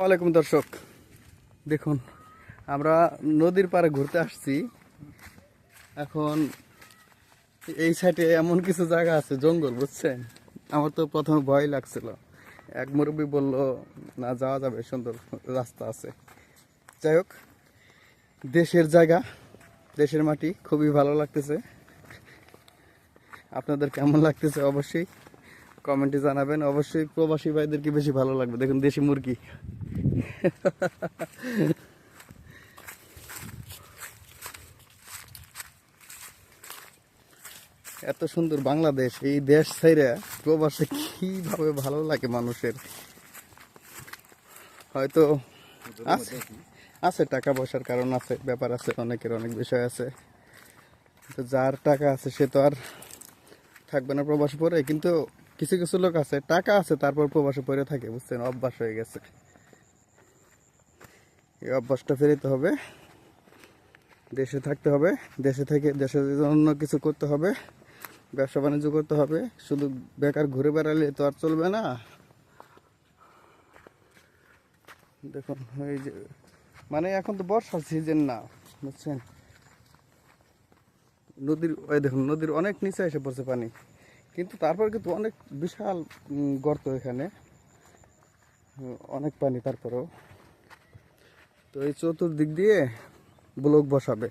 ওয়ালাইকুম দর্শক। দেখুন, আমরা নদীর পাড়ে ঘুরতে আসছি। এখন এই সাইডে এমন কিছু জায়গা আছে, জঙ্গল, বুঝছেন? আমার তো প্রথমে ভয় লাগছিল। এক মুরব্বী বলল, না, যাওয়া যাবে, সুন্দর রাস্তা আছে। যাই হোক, দেশের জায়গা, দেশের মাটি খুবই ভালো লাগতেছে। আপনাদের কেমন লাগতেছে? অবশ্যই কমেন্টে জানাবেন। অবশ্যই প্রবাসী ভাইদেরকে বেশি ভালো লাগবে। দেখুন, দেশি মুরগি। এত সুন্দর বাংলাদেশ, এই দেশ ছাইরা প্রবাসে কীভাবে ভালো লাগে মানুষের? হয়তো আছে আছে টাকা পয়সার কারণ আছে, ব্যাপার আছে, অনেকের অনেক বিষয় আছে। তো যার টাকা আছে, সে তো আর থাকবে না প্রবাস পরে। কিন্তু কিছু কিছু লোক আছে, টাকা আছে, তারপর প্রবাসে পরে থাকে, বুঝছেন? অভ্যাস হয়ে গেছে। এই অভ্যাসটা ফেরাতে হবে। দেশে থাকতে হবে। দেশে থেকে দেশের জন্য কিছু করতে হবে, ব্যবসা বাণিজ্য করতে হবে। শুধু বেকার ঘুরে বেড়ালে তো আর চলবে না। দেখুন, এই যে মানে এখন তো বর্ষার সিজন না, বুঝছেন? নদীর ওই দেখুন, নদীর অনেক নিচে এসে পড়ছে পানি। কিন্তু তারপর কিন্তু অনেক বিশাল গর্ত এখানে। অনেক পানি তারপরেও। তো এই চতুর্দিক দিয়ে ব্লক বসাবে।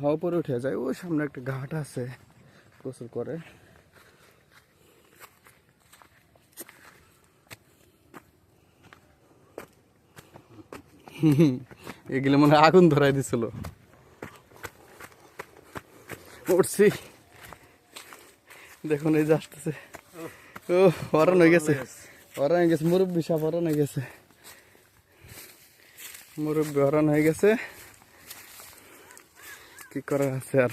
হাওয়া পরে উঠে যায়। ওই সামনে একটা ঘাট আছে, প্রচুর করে। এগুলো মনে আগুন ধরাই দিছিল। উঠছি দেখুন, এই যে আসতেছে। ও হরণ হয়ে গেছে। হরণ হয়ে গেছে, মুরব্বী সাপ হরণ হয়ে গেছে। মুরব্বী হরণ হয়ে গেছে। কি করার আছে আর?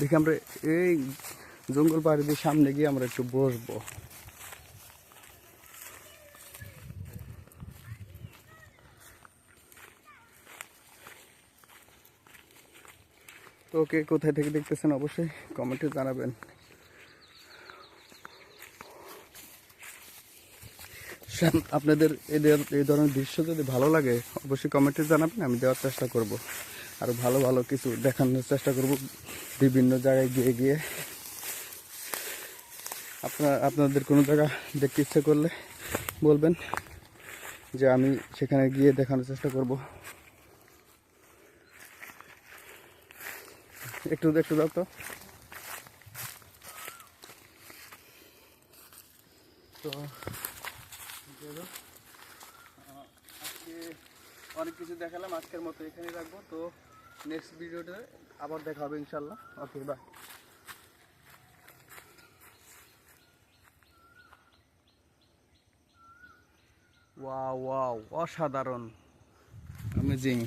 দেখি আমরা এই জঙ্গল পাহাড়ি সামনে গিয়ে আমরা একটু বসবো। তো ওকে কোথায় থেকে দেখতেছেন অবশ্যই কমেন্টে জানাবেন। আপনাদের এদের এই ধরনের দৃশ্য যদি ভালো লাগে, অবশ্যই কমেন্টে জানাবেন, আমি দেওয়ার চেষ্টা করব। আর ভালো ভালো কিছু দেখানোর চেষ্টা করব বিভিন্ন জায়গায় গিয়ে গিয়ে। আপনার, আপনাদের কোনো জায়গা দেখতে ইচ্ছে করলে বলবেন যে আমি সেখানে গিয়ে দেখানোর চেষ্টা করব। একটু একটু দাও তো। তো, আজকে অনেক কিছু দেখালাম, আজকের মতো এখানে রাখব। তো নেক্সট ভিডিওতে আবার দেখা হবে ইনশাল্লাহ ওকে বাই ওয়াও ওয়াও অসাধারণ। অ্যামেজিং